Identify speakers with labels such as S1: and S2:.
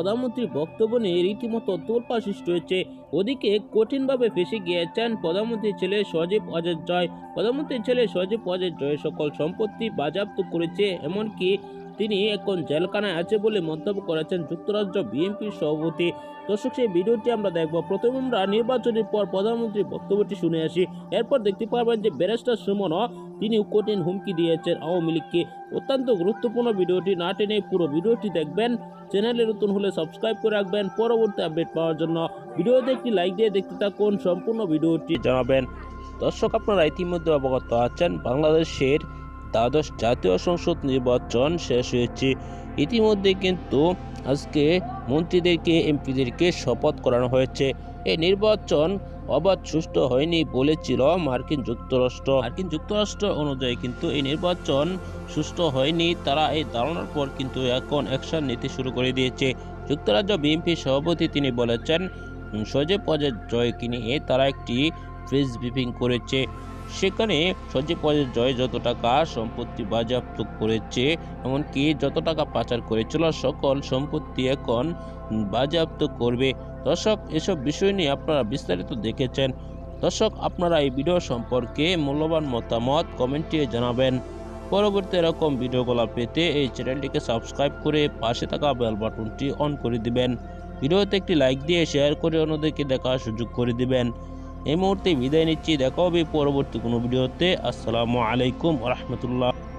S1: প্রধানমন্ত্রীর বক্তব্য নিয়ে রীতিমতো তোলপা সৃষ্টি হয়েছে। ওদিকে কঠিনভাবে ফেসে গিয়েছেন প্রধানমন্ত্রীর ছেলে সজীব অজয় জয়। প্রধানমন্ত্রীর ছেলে সজীব অজয় জয় সকল সম্পত্তি বাজেয়াপ্ত করেছে, এমনকি তিনি এখন জেলখানায় আছে বলে মন্তব্য করেছেন যুক্তরাজ্য বিএনপির সভাপতি। দর্শক, সেই ভিডিওটি আমরা দেখব। প্রথমে আমরা নির্বাচনের পর প্রধানমন্ত্রীর বক্তব্যটি শুনে আসি। এরপর দেখতে পারবেন যে ব্যারিস্টার সুমনও তিনি কঠিন হুমকি দিয়েছেন আওয়ামী লীগকে। অত্যন্ত গুরুত্বপূর্ণ ভিডিওটি না টেনে পুরো ভিডিওটি দেখবেন। চ্যানেলে নতুন হলে সাবস্ক্রাইব করে রাখবেন পরবর্তী আপডেট পাওয়ার জন্য। ভিডিওতে একটি লাইক দিয়ে দেখতে থাকুন, সম্পূর্ণ ভিডিওটি জানাবেন। দর্শক, আপনারা ইতিমধ্যে অবগত আছেন, বাংলাদেশের দ্বাদশ জাতীয় সংসদ নির্বাচন শেষ হয়েছে। ইতিমধ্যে কিন্তু আজকে মন্ত্রীদেরকে এমপিদেরকে শপথ করানো হয়েছে। এই নির্বাচন অবাধ সুষ্ঠু হয়নি বলেছিল মার্কিন যুক্তরাষ্ট্র। মার্কিন যুক্তরাষ্ট্র অনুযায়ী কিন্তু এই নির্বাচন সুষ্ঠু হয়নি। তারা এই ধারণার পর কিন্তু এখন অ্যাকশন নিতে শুরু করে দিয়েছে। যুক্তরাজ্য বিএনপি সভাপতি তিনি বলেছেন উম, সজীব অজয় জয়কে নিয়ে তারা একটি প্রেস ব্রিফিং করেছে। সেখানে সজীব অজয় জয় যত টাকা সম্পত্তি বাজেয়াপ্ত করেছে, এমনকি যত টাকা পাচার করেছিল, সকল সম্পত্তি এখন বাজেয়াপ্ত করবে। দর্শক, এসব বিষয় নিয়ে আপনারা বিস্তারিত দেখেছেন। দর্শক, আপনারা এই ভিডিও সম্পর্কে মূল্যবান মতামত কমেন্টে জানাবেন। পরবর্তী এরকম ভিডিওগুলো পেতে এই চ্যানেলটিকে সাবস্ক্রাইব করে পাশে থাকা বেল বাটনটি অন করে দিবেন। ভিডিওতে একটি লাইক দিয়ে শেয়ার করে অন্যদেরকে দেখার সুযোগ করে দিবেন। এই মুহূর্তে বিদায় নিচ্ছি। দেখা হবে পরবর্তী কোনো ভিডিওতে। আসসালামু আলাইকুম রহমতুল্লাহ।